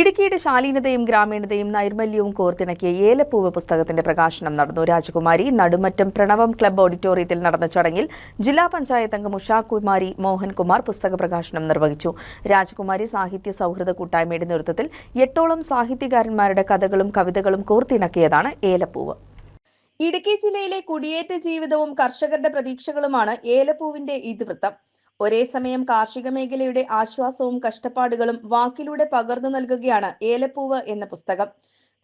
ഇടുക്കിയുടെ ശാലീനതയും ഗ്രാമീണതയും നൈർമല്യവും കോർത്തിണക്കിയ ഏലപ്പൂവ് പുസ്തകത്തിന്റെ പ്രകാശനം നടന്നു. രാജകുമാരി നടുമറ്റം പ്രണവം ക്ലബ്ബ് ഓഡിറ്റോറിയത്തിൽ നടന്ന ചടങ്ങിൽ ജില്ലാ പഞ്ചായത്ത് അംഗം ഉഷാകുമാരി മോഹൻകുമാർ പുസ്തക പ്രകാശനം നിർവഹിച്ചു. രാജകുമാരി സാഹിത്യ സൗഹൃദ കൂട്ടായ്മയുടെ നേതൃത്വത്തിൽ എട്ടോളം സാഹിത്യകാരന്മാരുടെ കഥകളും കവിതകളും കോർത്തിണക്കിയതാണ് ഏലപ്പൂവ്. ഇടുക്കി ജില്ലയിലെ കുടിയേറ്റ ജീവിതവും കർഷകരുടെ പ്രതീക്ഷകളുമാണ് ഏലപ്പൂവിന്റെ ഇതിവൃത്തം. ഒരേ സമയം കാർഷിക മേഖലയുടെ ആശ്വാസവും കഷ്ടപ്പാടുകളും വാക്കിലൂടെ പകർന്നു നൽകുകയാണ് ഏലപ്പൂവ് എന്ന പുസ്തകം.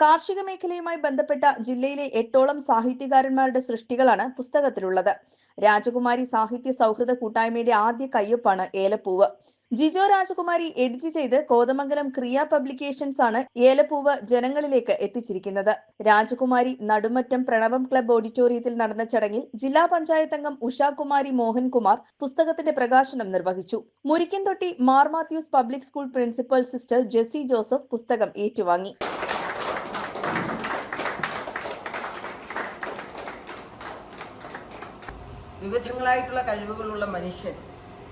കാർഷിക മേഖലയുമായി ബന്ധപ്പെട്ട ജില്ലയിലെ എട്ടോളം സാഹിത്യകാരന്മാരുടെ സൃഷ്ടികളാണ് പുസ്തകത്തിലുള്ളത്. രാജകുമാരി സാഹിത്യ സൗഹൃദ കൂട്ടായ്മയുടെ ആദ്യ കയ്യൊപ്പാണ് ഏലപ്പൂവ്. ജിജോ രാജകുമാരി എഡിറ്റ് ചെയ്ത് കോതമംഗലം ക്രിയ പബ്ലിക്കേഷൻസ് ആണ് ഏലപ്പൂവ് ജനങ്ങളിലേക്ക് എത്തിച്ചിരിക്കുന്നത്. രാജകുമാരി നടുമറ്റം പ്രണവം ക്ലബ് ഓഡിറ്റോറിയത്തിൽ നടന്ന ചടങ്ങിൽ ജില്ലാ പഞ്ചായത്ത് അംഗം ഉഷാകുമാരി മോഹൻകുമാർ പുസ്തകത്തിന്റെ പ്രകാശനം നിർവഹിച്ചു. Murikkanthotti Mar Mathews public school principal sister Jessy Joseph പുസ്തകം ഏറ്റുവാങ്ങി. വിവിധങ്ങളായിട്ടുള്ള കഴിവുകളുള്ള മനുഷ്യൻ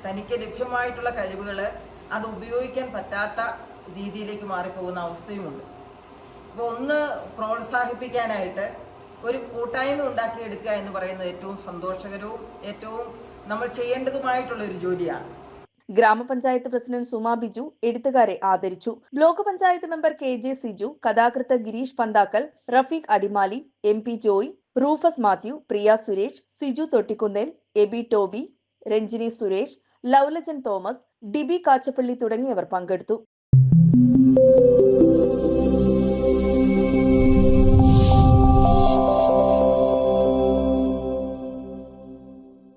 തനിക്ക് ലഭ്യമായിട്ടുള്ള കഴിവുകൾ അത് ഉപയോഗിക്കാൻ പറ്റാത്ത രീതിയിലേക്ക് മാറിപ്പോകുന്ന അവസ്ഥയുമുണ്ട്. അപ്പോൾ ഒന്ന് പ്രോത്സാഹിപ്പിക്കാനായിട്ട് ഒരു കൂട്ടായ്മ ഉണ്ടാക്കിയെടുക്കുക എന്ന് പറയുന്നത് ഏറ്റവും സന്തോഷകരവും ഏറ്റവും നമ്മൾ ചെയ്യേണ്ടതുമായിട്ടുള്ള ഒരു ജോലിയാണ്. ഗ്രാമപഞ്ചായത്ത് പ്രസിഡന്റ് സുമ ബിജു എഴുത്തുകാരെ ആദരിച്ചു. Block panchayat member K J Siju കഥാകൃത്ത് Girish Panthakkal Rafeeq Adimali M P Joy Rufus Mathew Priya Suresh Siju Thottikkunnel Eby Toby Ranjini Suresh Lovelajan Thomas dB Kachappilly തുടങ്ങിയവർ പങ്കെടുത്തു.